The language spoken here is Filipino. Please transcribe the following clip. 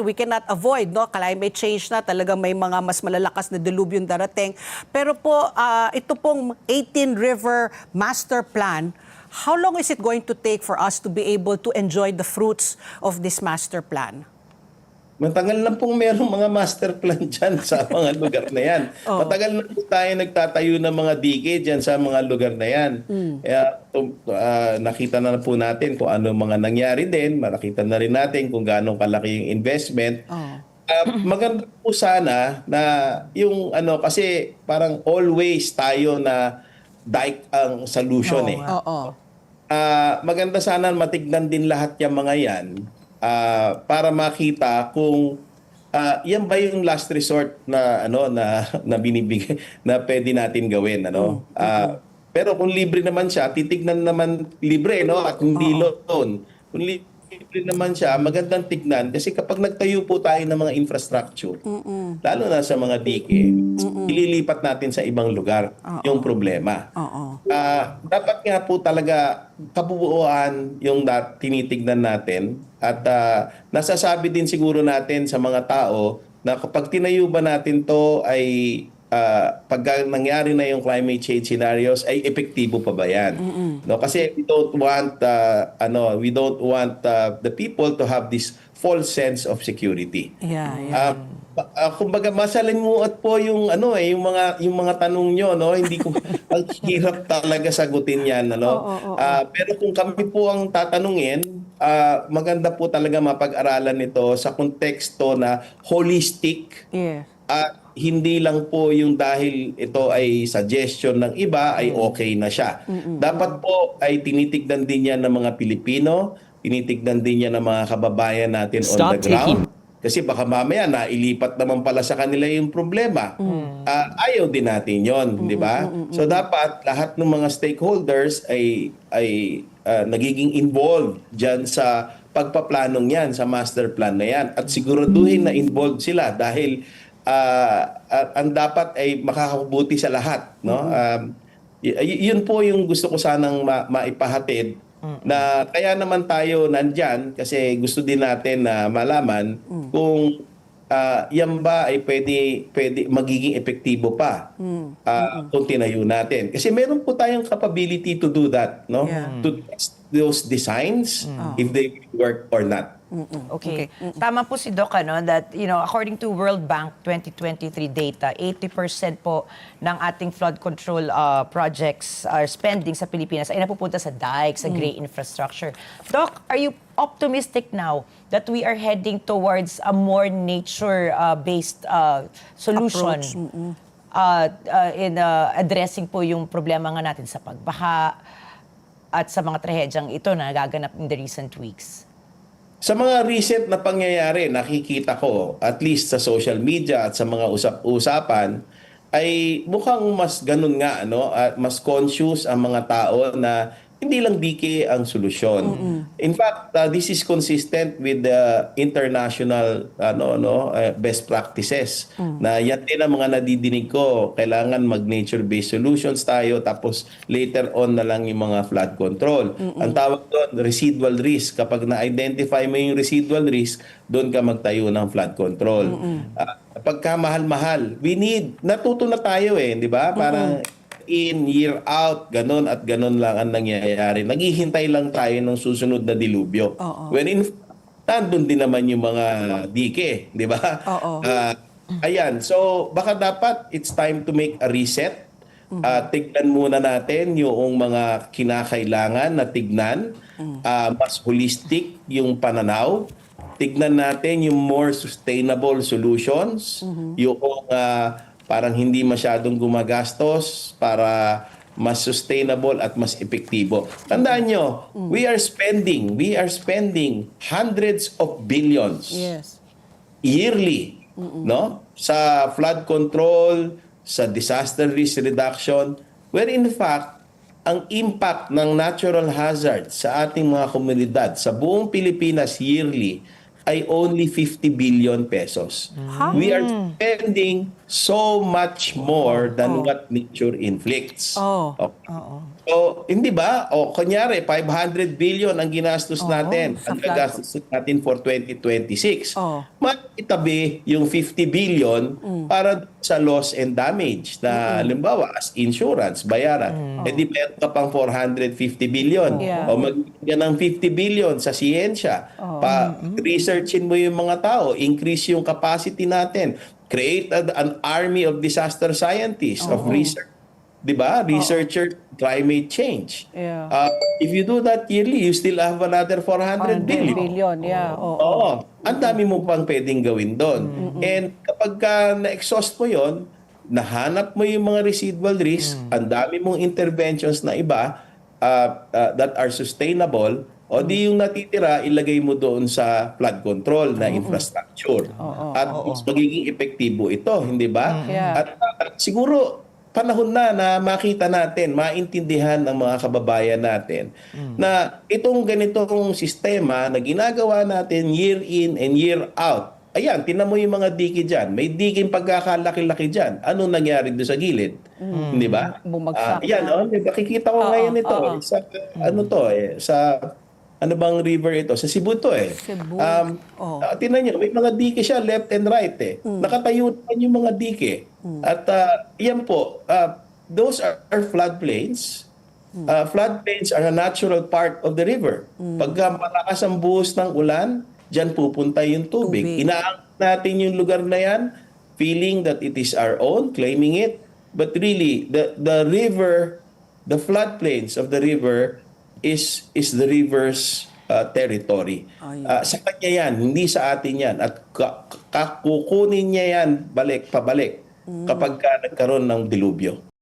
we cannot avoid no? Climate change na talagang may mga mas malalakas na delubyo darating. Pero po ah, ito pong 18 river master plan how long is it going to take for us to be able to enjoy the fruits of this master plan Matagal na pong merong mga master plan dyan sa mga lugar na yan. Oo. Matagal na po tayo nagtatayo ng mga dike dyan sa mga lugar na yan. Kaya tum- ah, nakita na po natin kung ano mga nangyari din. Nakita na rin natin kung gaano kalaki yung investment. Oo. Ah, maganda po sana na yung ano kasi parang always tayo na dike ang solution eh. oo Ah, maganda sana matignan din lahat yung mga yan ah, para makita kung ah, yan ba yung last resort na ano na na binibigay na pwede natin gawin ano. Ah, pero kung libre naman siya, titignan naman libre no at hindi loan. Kung libre naman siya, magandang tignan. Kasi kapag nagtayo po tayo ng mga infrastructure, lalo na sa mga dike, ililipat natin sa ibang lugar yung problema. oo. Ah, dapat nga po talaga kabuuan yung dat tinitignan natin. At ah, nasasabi din siguro natin sa mga tao na kapag tinayo ba natin to ay ah, pag nangyari na yung climate change scenarios ay epektibo pa ba yan? No kasi we don't want ah, ano, we don't want ah, the people to have this false sense of security. yeah yeah Ah, ba- ah, kumbaga masalimuot po yung ano eh yung mga yung mga tanong nyo no hindi ko ang hirap talaga sagutin yan ano Oo, oo, oo. Ah, pero kung kami po ang tatanungin ah, maganda po talaga mapag-aralan nito sa konteksto na holistic yeah at hindi lang po yung dahil ito ay suggestion ng iba ay okay na siya. Dapat po ay tinitignan din yan ng mga Pilipino, tinitignan din yan ng mga kababayan natin on Stop the ground. Kasi baka mamaya nailipat naman pala sa kanila yung problema. Ah, ayaw din natin yon, di ba? So dapat lahat ng mga stakeholders ay ay ah, nagiging involved diyan sa pagpaplanong yan sa master plan na yan at siguraduhin na involved sila dahil ah, ang dapat ay makakabuti sa lahat, no? Um, y- yun po yung gusto ko sanang ma- maipahatid na kaya naman tayo nandyan kasi gusto din natin na malaman kung ah, yan ba ay pwede, pwede magiging epektibo pa ah, kung tinayo natin. Kasi meron po tayong capability to do that, no? Yeah. To test those designs if they work or not. Okay. Tama po si Doc, ano, that, you know, according to World Bank 2023 data, 80% po ng ating flood control uh, projects or spending sa Pilipinas ay napupunta sa dike, sa gray infrastructure. Doc, are you optimistic now that we are heading towards a more nature-based uh, solution Approach, uh, uh, in uh, addressing po yung problema nga natin sa pagbaha at sa mga trahedyang ito na nagaganap in the recent weeks? Sa mga recent na pangyayari, nakikita ko, at least sa social media at sa mga usap-usapan, ay mukhang mas ganun nga, ano, at mas conscious ang mga tao na hindi lang dike ang solusyon. In fact, uh, this is consistent with the international ano no uh, best practices na yan din ang mga nadidinig ko kailangan mag nature based solutions tayo tapos later on na lang yung mga flood control. Ang tawag doon residual risk kapag na-identify mo yung residual risk doon ka magtayo ng flood control. Ah, pagka mahal-mahal, we need natuto na tayo eh, di ba? Parang in, year out, ganun at ganun lang ang nangyayari. Naghihintay lang tayo ng susunod na dilubyo. Oo. When in nandun din naman yung mga dike, di ba? Oo. Ah, ayan, so baka dapat it's time to make a reset. Ah, tignan muna natin yung mga kinakailangan na tignan. Ah, mas holistic yung pananaw. Tignan natin yung more sustainable solutions. Yung ah, parang hindi masyadong gumagastos para mas sustainable at mas epektibo. Tandaan nyo, we are spending, we are spending hundreds of billions yes. yearly no? Sa flood control sa disaster risk reduction where in fact ang impact ng natural hazard sa ating mga komunidad sa buong Pilipinas yearly ay only 50 billion pesos. We are spending so much more than what nature inflicts. Oh. Okay. So, hindi ba? O, kunyari, 500 billion ang ginastos natin. sa Ang gagastos natin for 2026. Oh. Maitabi yung 50 billion Mm. para sa loss and damage na halimbawa as insurance, bayaran. Eh di meron ka pang 450 billion. Yeah. O magiging ng 50 billion sa siyensya. Pa researchin mo yung mga tao, increase yung capacity natin. Create a- an army of disaster scientists, of research 'di ba? Researcher climate change. Yeah. Uh, if you do that yearly, you still have another 400 billion. billion, yeah. Oo. Oo. Ang dami mo pang pwedeng gawin doon. And kapag ka na-exhaust mo yon, nahanap mo yung mga residual risk, ang dami mong interventions na iba uh, uh, that are sustainable, o di yung natitira, ilagay mo doon sa flood control na infrastructure. At mas magiging epektibo ito, hindi ba? Yeah. At uh, siguro panahon na na makita natin, maintindihan ng mga kababayan natin na itong ganitong sistema na ginagawa natin year in and year out. Ayan, tinan mo yung mga diki dyan. May diking pagkakalaki-laki dyan. Anong nangyari doon sa gilid? Hindi ba? Bumagsak Ah, yan, oh, nakikita ko Oo, ngayon ito. oo. Sa, ano to eh, sa ano bang river ito? Sa Cebu to eh. Cebu. Um, Oo. Ah, tingnan nyo, may mga dike siya left and right eh. Nakatayo naman yung mga dike. At ah, yan po, ah, those are, are floodplains. Ah, floodplains are a natural part of the river. Pagka malakas ang buhos ng ulan, dyan pupunta yung tubig. Tubig. Inaangkat natin yung lugar na yan, feeling that it is our own, claiming it. But really, the, the river, the floodplains of the river is is the river's uh, territory. Uh, sa kanya yan, hindi sa atin yan. At kukunin niya yan balik, pabalik kapag ka nagkaroon ng dilubyo.